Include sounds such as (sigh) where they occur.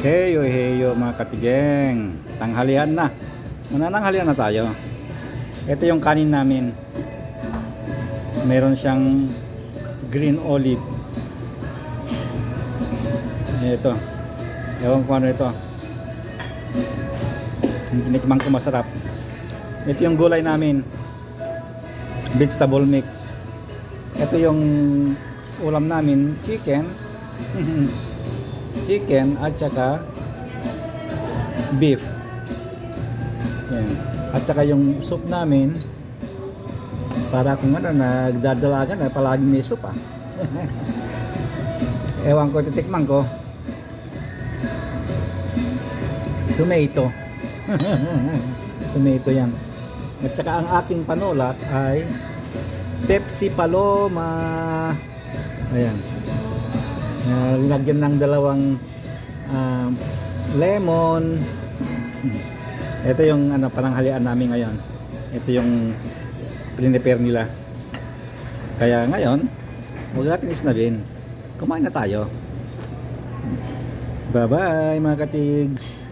Heyo, heyo mga katigeng. Tanghalian na. Manananghalian na tayo. Ito yung kanin namin. Meron siyang green olive. Ito. Ewan ko ano ito. Tinikman ko masarap. Ito yung gulay namin. Vegetable mix. Ito yung ulam namin, chicken. (laughs) chicken at saka beef. Yan. At saka yung soup namin para kung ano nagdadalagan na palaging may soup ah. (laughs) Ewan ko titikman ko. Tomato. (laughs) Tomato yan. At saka ang ating panulat ay Pepsi Paloma. Ayan. Uh, linagyan ng dalawang um, lemon. Ito yung ano pananghalian namin ngayon. Ito yung prepare nila. Kaya ngayon, huwag natin isnabin. Kumain na tayo. Bye-bye mga katigs.